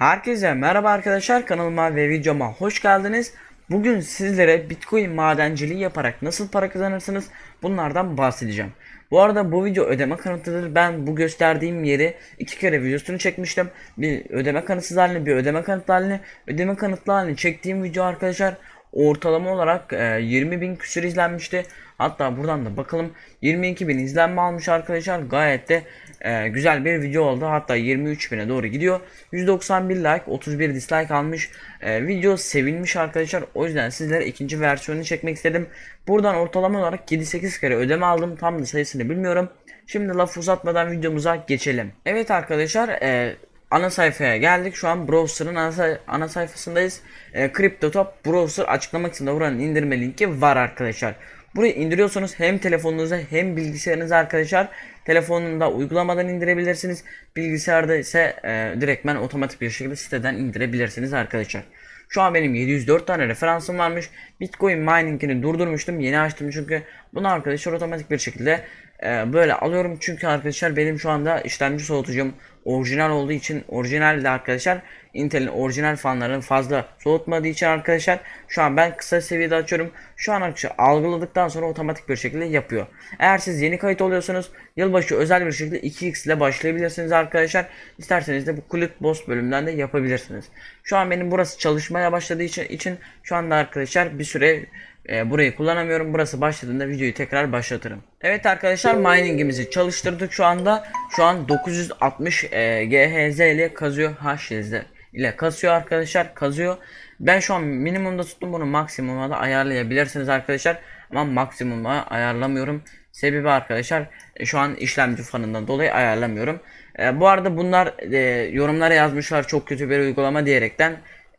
Herkese merhaba arkadaşlar kanalıma ve videoma hoş geldiniz. Bugün sizlere Bitcoin madenciliği yaparak nasıl para kazanırsınız bunlardan bahsedeceğim. Bu arada bu video ödeme kanıtıdır. Ben bu gösterdiğim yeri iki kere videosunu çekmiştim. Bir ödeme kanıtsız halini bir ödeme kanıtlı halini. Ödeme kanıtlı halini çektiğim video arkadaşlar ortalama olarak e, 20.000 küsür izlenmişti. Hatta buradan da bakalım 22.000 izlenme almış arkadaşlar. Gayet de e, güzel bir video oldu. Hatta 23.000'e doğru gidiyor. 191 like 31 dislike almış. E, video sevilmiş arkadaşlar. O yüzden sizlere ikinci versiyonunu çekmek istedim. Buradan ortalama olarak 7-8 kere ödeme aldım. Tam da sayısını bilmiyorum. Şimdi laf uzatmadan videomuza geçelim. Evet arkadaşlar e, ana sayfaya geldik. Şu an browser'ın ana, say- ana sayfasındayız. E, CryptoTop browser açıklama kısmında buranın indirme linki var arkadaşlar. Burayı indiriyorsanız hem telefonunuza hem bilgisayarınıza arkadaşlar telefonunda uygulamadan indirebilirsiniz. Bilgisayarda ise e, direktmen otomatik bir şekilde siteden indirebilirsiniz arkadaşlar. Şu an benim 704 tane referansım varmış. Bitcoin miningini durdurmuştum. Yeni açtım çünkü bunu arkadaşlar otomatik bir şekilde e, böyle alıyorum. Çünkü arkadaşlar benim şu anda işlemci soğutucum orijinal olduğu için orijinal de arkadaşlar Intel'in orijinal fanlarını fazla soğutmadığı için arkadaşlar şu an ben kısa seviyede açıyorum. Şu an arkadaşlar algıladıktan sonra otomatik bir şekilde yapıyor. Eğer siz yeni kayıt oluyorsanız yılbaşı özel bir şekilde 2x ile başlayabilirsiniz arkadaşlar. İsterseniz de bu Click Boss bölümünden de yapabilirsiniz. Şu an benim burası çalışmaya başladığı için, için şu anda arkadaşlar bir süre e, burayı kullanamıyorum. Burası başladığında videoyu tekrar başlatırım. Evet arkadaşlar miningimizi çalıştırdık şu anda. Şu an 960 e, GHz ile kazıyor. HZ ile kasıyor arkadaşlar. Kazıyor. Ben şu an minimumda tuttum bunu maksimuma da ayarlayabilirsiniz arkadaşlar. Ama maksimuma ayarlamıyorum. Sebebi arkadaşlar e, şu an işlemci fanından dolayı ayarlamıyorum. E, bu arada bunlar e, yorumlara yazmışlar çok kötü bir uygulama diyerekten.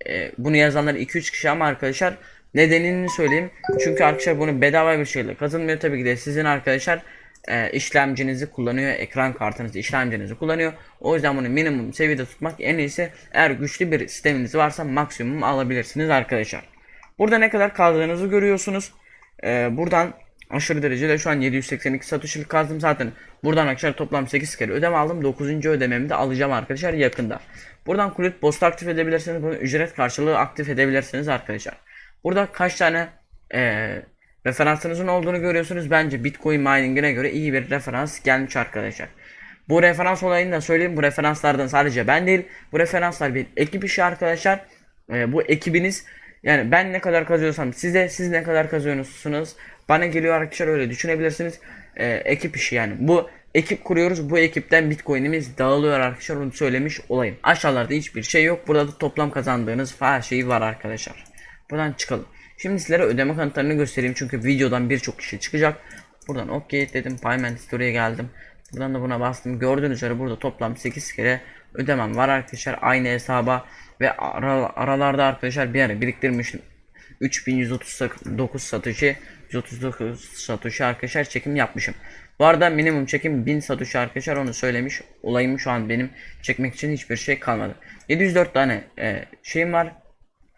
E, bunu yazanlar 2-3 kişi ama arkadaşlar nedenini söyleyeyim. Çünkü arkadaşlar bunu bedava bir şekilde kazanmıyor tabii ki de sizin arkadaşlar e, işlemcinizi kullanıyor, ekran kartınızı, işlemcinizi kullanıyor. O yüzden bunu minimum seviyede tutmak en iyisi. Eğer güçlü bir sisteminiz varsa maksimum alabilirsiniz arkadaşlar. Burada ne kadar kaldığınızı görüyorsunuz. E, buradan aşırı derecede şu an 782 satışlık kazdım zaten. Buradan arkadaşlar toplam 8 kere ödeme aldım. 9. ödememi de alacağım arkadaşlar yakında. Buradan kulüp post aktif edebilirsiniz. Bunu ücret karşılığı aktif edebilirsiniz arkadaşlar. Burada kaç tane eee referansınızın olduğunu görüyorsunuz. Bence Bitcoin mining'ine göre iyi bir referans gelmiş arkadaşlar. Bu referans olayını da söyleyeyim. Bu referanslardan sadece ben değil. Bu referanslar bir ekip işi arkadaşlar. Ee, bu ekibiniz yani ben ne kadar kazıyorsam size siz ne kadar kazıyorsunuz bana geliyor arkadaşlar öyle düşünebilirsiniz. Ee, ekip işi yani. Bu ekip kuruyoruz. Bu ekipten Bitcoin'imiz dağılıyor arkadaşlar. Onu söylemiş olayım. Aşağılarda hiçbir şey yok. Burada da toplam kazandığınız her şey var arkadaşlar. Buradan çıkalım. Şimdi sizlere ödeme kanıtlarını göstereyim çünkü videodan birçok kişi çıkacak. Buradan OK dedim. Payment History'e geldim. Buradan da buna bastım. Gördüğünüz üzere burada toplam 8 kere ödemem var arkadaşlar. Aynı hesaba ve ara, aralarda arkadaşlar bir ara biriktirmiştim. 3139 satışı 139 satışı arkadaşlar çekim yapmışım. Bu arada minimum çekim 1000 satışı arkadaşlar onu söylemiş olayım şu an benim çekmek için hiçbir şey kalmadı. 704 tane e, şeyim var.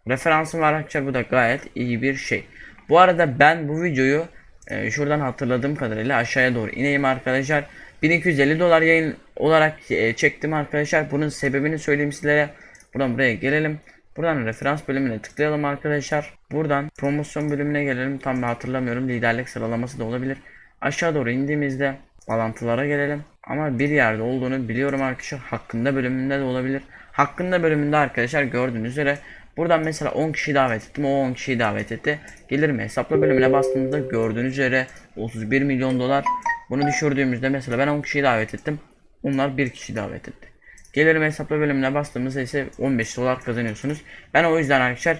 Referansım var arkadaşlar bu da gayet iyi bir şey. Bu arada ben bu videoyu e, şuradan hatırladığım kadarıyla aşağıya doğru ineyim arkadaşlar. 1250 dolar yayın olarak e, çektim arkadaşlar. Bunun sebebini söyleyeyim sizlere. Buradan buraya gelelim. Buradan referans bölümüne tıklayalım arkadaşlar. Buradan promosyon bölümüne gelelim. Tam hatırlamıyorum. Liderlik sıralaması da olabilir. Aşağı doğru indiğimizde bağlantılara gelelim. Ama bir yerde olduğunu biliyorum arkadaşlar. Hakkında bölümünde de olabilir. Hakkında bölümünde arkadaşlar gördüğünüz üzere Buradan mesela 10 kişi davet ettim. O 10 kişiyi davet etti. Gelir mi? Hesapla bölümüne bastığımızda gördüğünüz üzere 31 milyon dolar. Bunu düşürdüğümüzde mesela ben 10 kişiyi davet ettim. Onlar 1 kişi davet etti. Gelir mi? Hesapla bölümüne bastığımızda ise 15 dolar kazanıyorsunuz. Ben o yüzden arkadaşlar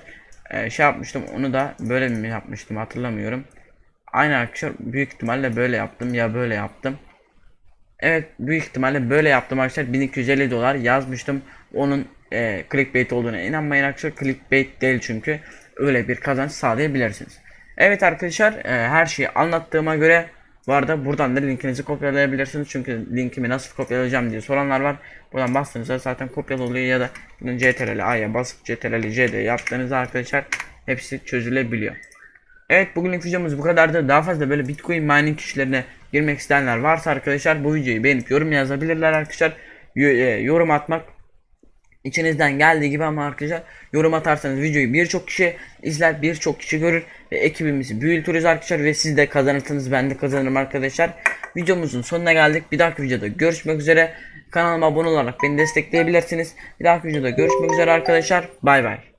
e, şey yapmıştım. Onu da böyle mi yapmıştım hatırlamıyorum. Aynı arkadaşlar büyük ihtimalle böyle yaptım ya böyle yaptım. Evet büyük ihtimalle böyle yaptım arkadaşlar 1250 dolar yazmıştım. Onun e, clickbait olduğuna inanmayın arkadaşlar. Clickbait değil çünkü öyle bir kazanç sağlayabilirsiniz. Evet arkadaşlar e, her şeyi anlattığıma göre bu arada buradan da linkinizi kopyalayabilirsiniz. Çünkü linkimi nasıl kopyalayacağım diye soranlar var. Buradan bastığınızda zaten kopyalı oluyor ya da bunun CTRL A'ya basıp CTRL C'de yaptığınızda arkadaşlar hepsi çözülebiliyor. Evet bugünlük videomuz bu kadardı. Daha fazla böyle Bitcoin mining işlerine girmek isteyenler varsa arkadaşlar bu videoyu beğenip yorum yazabilirler arkadaşlar. Y- e, yorum atmak İçinizden geldiği gibi ama arkadaşlar yorum atarsanız videoyu birçok kişi izler, birçok kişi görür ve ekibimizi büyütürüz arkadaşlar ve siz de kazanırsınız ben de kazanırım arkadaşlar. Videomuzun sonuna geldik. Bir dahaki videoda görüşmek üzere. Kanalıma abone olarak beni destekleyebilirsiniz. Bir dahaki videoda görüşmek üzere arkadaşlar. Bay bay.